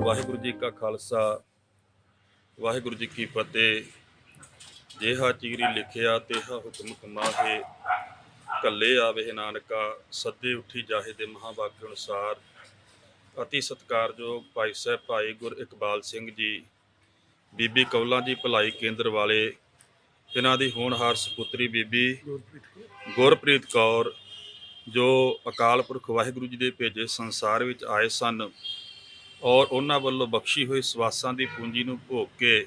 ਵਾਹਿਗੁਰੂ ਜੀ ਕਾ ਖਾਲਸਾ, ਵਾਹਿਗੁਰੂ ਜੀ ਕੀ ਫਤਿਹ। ਜਿਹਾ ਚੀਰੀ ਲਿਖਿਆ, ਤੇਹਾ ਹੁਕਮ ਕਮਾਹੇ। ਕੱਲੇ ਆਵੇ ਨਾਨਕਾ, ਸੱਦੇ ਉੱਠੀ ਜਾਹੇ ਦੇ ਮਹਾਵਾਕ ਅਨੁਸਾਰ। ਅਤੀ ਸਤਿਕਾਰਯੋਗ ਭਾਈ ਸਾਹਿਬ, ਭਾਈ ਗੁਰ ਇਕਬਾਲ ਸਿੰਘ ਜੀ। ਬੀਬੀ ਕੌਲਾਂ ਜੀ ਭਲਾਈ ਕੇਂਦਰ ਵਾਲੇ ਇਹਨਾਂ ਦੀ ਹੋਣਹਾਰ ਸੁਪੁੱਤਰੀ ਬੀਬੀ ਗੁਰਪ੍ਰੀਤ ਕੌਰ, ਜੋ ਅਕਾਲ ਪੁਰਖ ਵਾਹਿਗੁਰੂ ਜੀ ਦੇ ਭੇਜੇ ਸੰਸਾਰ ਵਿੱਚ ਆਏ ਸਨ। ਔਰ ਉਹਨਾਂ ਵੱਲੋਂ ਬਖਸ਼ੀ ਹੋਈ ਸਵਾਸਾਂ ਦੀ ਪੂੰਜੀ ਨੂੰ ਭੋਗ ਕੇ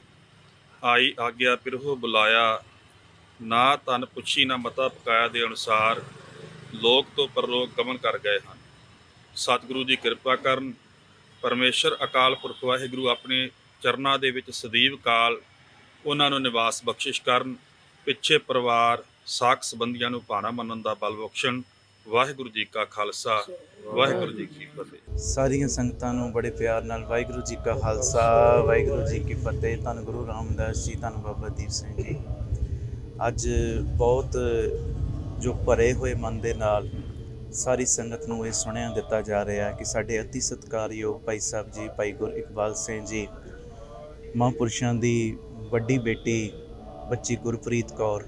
ਆਈ ਆਗਿਆ, ਪਿਰਹੋ ਬੁਲਾਇਆ। ਨਾ ਤਨ ਪੁੱਛੀ, ਨਾ ਮਤਾ ਪਕਾਇਆ ਦੇ ਅਨੁਸਾਰ ਲੋਕ ਤੋਂ ਪਰਲੋਕ ਗਮਨ ਕਰ ਗਏ ਹਨ। ਸਤਿਗੁਰੂ ਦੀ ਕਿਰਪਾ ਕਰਨ, ਪਰਮੇਸ਼ਰ ਅਕਾਲ ਪੁਰਖ ਵਾਹਿਗੁਰੂ ਆਪਣੇ ਚਰਨਾਂ ਦੇ ਵਿੱਚ ਸਦੀਵ ਕਾਲ, ਉਹਨਾਂ ਨੂੰ ਨਿਵਾਸ ਬਖਸ਼ਿਸ਼ ਕਰਨ, ਪਿੱਛੇ ਪਰਿਵਾਰ, ਸਾਖ ਸੰਬੰਧੀਆਂ ਨੂੰ ਭਾਣਾ ਮੰਨਣ ਦਾ ਬਲ ਬਖਸ਼ਣ ਵਾਹਿਗੁਰੂ ਜੀ ਕਾ ਖਾਲਸਾ, ਵਾਹਿਗੁਰੂ ਜੀ ਕੀ ਫਤਿਹ। ਸਾਰੀਆਂ ਸੰਗਤਾਂ ਨੂੰ ਬੜੇ ਪਿਆਰ ਨਾਲ ਵਾਹਿਗੁਰੂ ਜੀ ਕਾ ਖਾਲਸਾ, ਵਾਹਿਗੁਰੂ ਜੀ ਕੀ ਫਤਿਹ। ਧੰਨ ਗੁਰੂ ਰਾਮਦਾਸ ਜੀ, ਧੰਨ ਬਾਬਾ ਦੀਪ ਸਿੰਘ ਜੀ। ਅੱਜ ਬਹੁਤ ਜੋ ਭਰੇ ਹੋਏ ਮਨ ਦੇ ਨਾਲ ਸਾਰੀ ਸੰਗਤ ਨੂੰ ਇਹ ਸੁਣਿਆ ਦਿੱਤਾ ਜਾ ਰਿਹਾ ਹੈ ਕਿ ਸਾਡੇ ਅਤੀ ਸਤਿਕਾਰਯੋਗ ਭਾਈ ਸਾਹਿਬ ਜੀ, ਭਾਈ ਗੁਰ ਇਕਬਾਲ ਸਿੰਘ ਜੀ, ਮਹਾਂਪੁਰਸ਼ਾਂ ਦੀ ਵੱਡੀ ਬੇਟੀ ਬੱਚੀ ਗੁਰਪ੍ਰੀਤ ਕੌਰ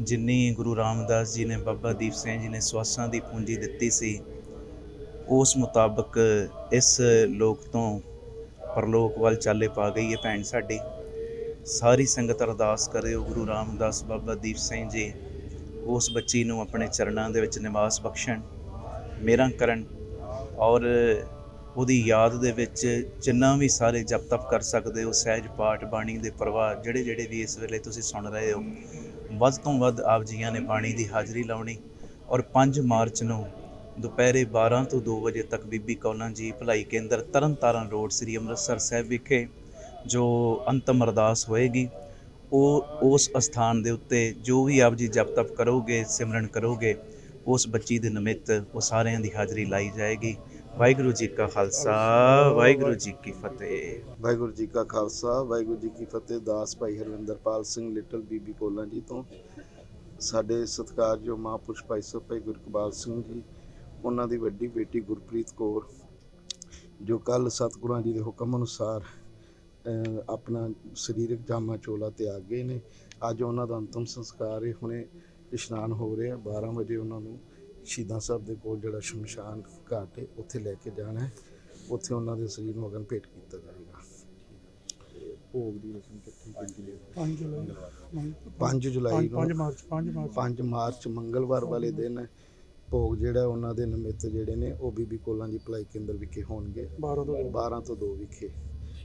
ਜਿੰਨੀ ਗੁਰੂ ਰਾਮਦਾਸ ਜੀ ਨੇ ਬਾਬਾ ਦੀਪ ਸਿੰਘ ਜੀ ਨੇ ਸਵਾਸਾਂ ਦੀ ਪੂੰਜੀ ਦਿੱਤੀ ਸੀ, ਉਸ ਮੁਤਾਬਕ ਇਸ ਲੋਕ ਤੋਂ ਪਰਲੋਕ ਵੱਲ ਚਾਲੇ ਪਾ ਗਈ ਹੈ ਭੈਣ ਸਾਡੀ। ਸਾਰੀ ਸੰਗਤ ਅਰਦਾਸ ਕਰਿਓ ਗੁਰੂ ਰਾਮਦਾਸ ਬਾਬਾ ਦੀਪ ਸਿੰਘ ਜੀ, ਉਸ ਬੱਚੀ ਨੂੰ ਆਪਣੇ ਚਰਨਾਂ ਦੇ ਵਿੱਚ ਨਿਵਾਸ ਬਖਸ਼ਣ, ਮੇਰਾ ਕਰਨ ਔਰ ਉਹਦੀ ਯਾਦ ਦੇ ਵਿੱਚ ਜਿੰਨਾ ਵੀ ਸਾਰੇ ਜਪ ਤਪ ਕਰ ਸਕਦੇ ਹੋ, ਸਹਿਜ ਪਾਠ ਬਾਣੀ ਦੇ ਪ੍ਰਵਾਹ ਜਿਹੜੇ ਜਿਹੜੇ ਵੀ ਇਸ ਵੇਲੇ ਤੁਸੀਂ ਸੁਣ ਰਹੇ ਹੋ ਵੱਧ ਤੋਂ ਵੱਧ ਆਪ ਜੀਆਂ ਨੇ ਬਾਣੀ ਦੀ ਹਾਜ਼ਰੀ ਲਾਉਣੀ ਔਰ 5 ਮਾਰਚ ਨੂੰ ਦੁਪਹਿਰੇ 12 ਤੋਂ 2 ਵਜੇ ਤੱਕ ਬੀਬੀ ਕੌਲਾਂ ਜੀ ਭਲਾਈ ਕੇਂਦਰ ਤਰਨਤਾਰਨ ਰੋਡ ਸ੍ਰੀ ਅੰਮ੍ਰਿਤਸਰ ਸਾਹਿਬ ਵਿਖੇ ਜੋ ਅੰਤਮ ਅਰਦਾਸ ਹੋਏਗੀ, ਉਹ ਉਸ ਅਸਥਾਨ ਦੇ ਉੱਤੇ ਜੋ ਵੀ ਆਪ ਜੀ ਜਪ ਤਪ ਕਰੋਗੇ, ਸਿਮਰਨ ਕਰੋਗੇ, ਉਸ ਬੱਚੀ ਦੇ ਨਿਮਿਤ ਉਹ ਸਾਰਿਆਂ ਦੀ ਹਾਜ਼ਰੀ ਲਾਈ ਜਾਏਗੀ। ਵਾਹਿਗੁਰੂ ਜੀ ਕਾ ਖਾਲਸਾ, ਵਾਹਿਗੁਰੂ ਜੀ ਕੀ ਫਤਿਹ। ਵਾਹਿਗੁਰੂ ਜੀ ਕਾ ਖਾਲਸਾ, ਵਾਹਿਗੁਰੂ ਜੀ ਕੀ ਫਤਿਹ। ਦਾਸ ਭਾਈ ਹਰਵਿੰਦਰਪਾਲ ਸਿੰਘ ਲਿਟਲ ਬੀਬੀ ਕੋਲਾਂ ਜੀ ਤੋਂ। ਸਾਡੇ ਸਤਿਕਾਰਯੋਗ ਮਹਾਂਪੁਰਸ਼ ਭਾਈ ਸਾਹਿਬ ਭਾਈ ਗੁਰਕਬਾਲ ਸਿੰਘ ਜੀ, ਉਹਨਾਂ ਦੀ ਵੱਡੀ ਬੇਟੀ ਗੁਰਪ੍ਰੀਤ ਕੌਰ, ਜੋ ਕੱਲ ਸਤਿਗੁਰਾਂ ਜੀ ਦੇ ਹੁਕਮ ਅਨੁਸਾਰ ਆਪਣਾ ਸਰੀਰਕ ਜਾਮਾ ਚੋਲਾ ਤੇ ਆ ਗਏ ਨੇ। ਅੱਜ ਉਹਨਾਂ ਦਾ ਅੰਤਮ ਸੰਸਕਾਰ ਹੈ। ਹੁਣੇ ਇਸ਼ਨਾਨ ਹੋ ਰਿਹਾ 12 ਵਜੇ ਉਹਨਾਂ ਨੂੰ ਸ਼ਹੀਦਾਂ ਸਾਹਿਬ ਦੇ ਕੋਲ ਜਿਹੜਾ ਸ਼ਮਸ਼ਾਨ ਘਾਟ ਹੈ ਉੱਥੇ ਲੈ ਕੇ ਜਾਣਾ ਹੈ। ਉੱਥੇ ਉਹਨਾਂ ਦੇ ਸਰੀਰ ਨੂੰ ਅਗਨ ਭੇਟ ਕੀਤਾ ਜਾਏਗਾ। ਭੋਗ ਦੀ ਰਸਮ ਕਿੱਥੇ ਕਿੰਨੀ ਦੇ 5 ਜੁਲਾਈ 5 ਜੁਲਾਈ 5 ਨੂੰ। March 5 March. 5 ਮਾਰਚ ਮੰਗਲਵਾਰ ਵਾਲੇ ਦਿਨ ਭੋਗ ਜਿਹੜਾ ਉਹਨਾਂ ਦੇ ਨਿਮਿਤ ਜਿਹੜੇ ਨੇ ਉਹ ਬੀਬੀ ਕੋਲਾਂ ਦੀ ਭਲਾਈ ਕੇਂਦਰ ਵਿਖੇ ਹੋਣਗੇ। 12 ਤੋਂ 12 ਤੋਂ 2 ਵਿਖੇ।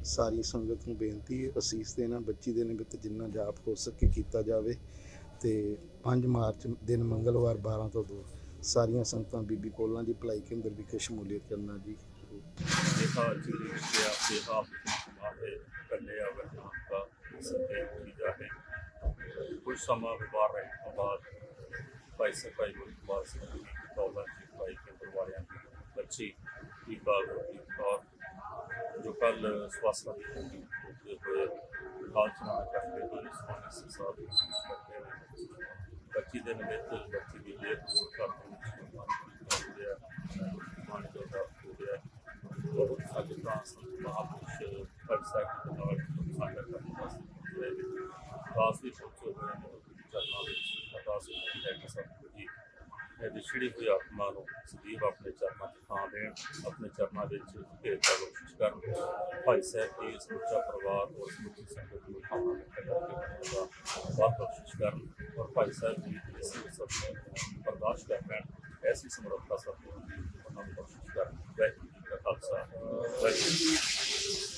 ਸਾਰੀ ਸੰਗਤ ਨੂੰ ਬੇਨਤੀ ਹੈ ਅਸੀਸ ਦੇਣਾ ਬੱਚੀ ਦੇ ਨਿਮਿਤ ਜਿੰਨਾ ਜਾਪ ਹੋ ਸਕੇ ਕੀਤਾ ਜਾਵੇ। ਤੇ 5 ਮਾਰਚ ਦਿਨ ਮੰਗਲਵਾਰ 12 ਤੋਂ 2 ਸਾਰੀਆਂ ਸੰਗਤਾਂ ਬੀਬੀ ਕੋਲਾਂ ਦੀ ਭਲਾਈ ਕੇਂਦਰ ਵਿਖੇ ਸ਼ਮੂਲੀਅਤ ਕਰਨਾ ਜੀ। ਜਿਹਾ ਚੀਰੀ ਲਿਖਿਆ ਤੇਹਾ ਹੁਕਮ ਕਮਾਹੇ ਕੱਲੇ ਆਵੇ ਨਾਨਕਾ ਸੱਦੇ ਉੱਠੀ ਜਾਹੇ ਕੁਝ ਸਮਾਂ ਵਿਵਾਰ ਰਹਿਣ ਤੋਂ ਬਾਅਦ ਭਾਈ ਸਾਹਿਬ ਭਾਈ ਗੁਰੂ ਇਕਬਾਲ ਸਿੰਘ ਜੀ ਦੀ ਕੌਲਾਂ ਜੀ ਭਾਈ ਕੇਂਦਰ ਵਾਲਿਆਂ ਦੀ ਬੱਚੀ ਬੀਬਾ ਗੁਰਪ੍ਰੀਤ ਕੌਰ, ਜੋ ਕੱਲ ਸਵਾਸਾਂ ਦੀ ਪੂੰਜੀ ਉੱਤੇ ਹੋਏ ਹਾਲ ਚਲਾਣਾ ਕਰਦੇ ਹੋਏ ਸਵਾਮੀ ਸੰਸਾਰ ਦੇ ਵਿੱਚ ਕਰਦੇ ਹੋਏ ਬੱਚੀ ਦੇ ਨਿਮਿਤ ਬੱਚੀ ਦੀ ਲੇਖ ਨੂੰ ਕਰਦੇ ਵਿੱਚ ਮਾਨ ਜੋ ਦਾ ਹੋ ਗਿਆ ਬਹੁਤ ਇਹ ਵਿਛੜੀ ਹੋਈ ਆਤਮਾ ਨੂੰ ਸਦੀਵ ਆਪਣੇ ਚਰਨਾਂ 'ਚ ਥਾਂ ਦੇਣ, ਆਪਣੇ ਚਰਨਾਂ ਵਿੱਚ ਭੇਜਦਾ ਕੋਸ਼ਿਸ਼ ਕਰਨ ਭਾਈ ਸਾਹਿਬ ਦੀ ਸਮੁੱਚਾ ਪਰਿਵਾਰ ਔਰ ਸਮੁੱਚੀ ਸੰਗਤ ਨੂੰ ਥਾਂ ਕਰਕੇ ਦਾ ਬਹੁਤ ਕੋਸ਼ਿਸ਼ ਕਰਨ ਔਰ ਭਾਈ ਸਾਹਿਬ ਦੀ ਇਸ ਸਭ ਨੂੰ ਬਰਦਾਸ਼ਤ ਕਰ ਲੈਣ, ਐਸੀ ਸਮਰੱਥਾ ਸਭ ਨੂੰ ਉਹਨਾਂ ਨੂੰ ਕੋਸ਼ਿਸ਼ ਕਰਨ ਵਾਹਿਗੁਰੂ ਜੀ ਕਾ ਖਾਲਸਾ, ਵਾਹਿਗੁਰੂ ਜੀ ਕੀ ਫਤਿਹ।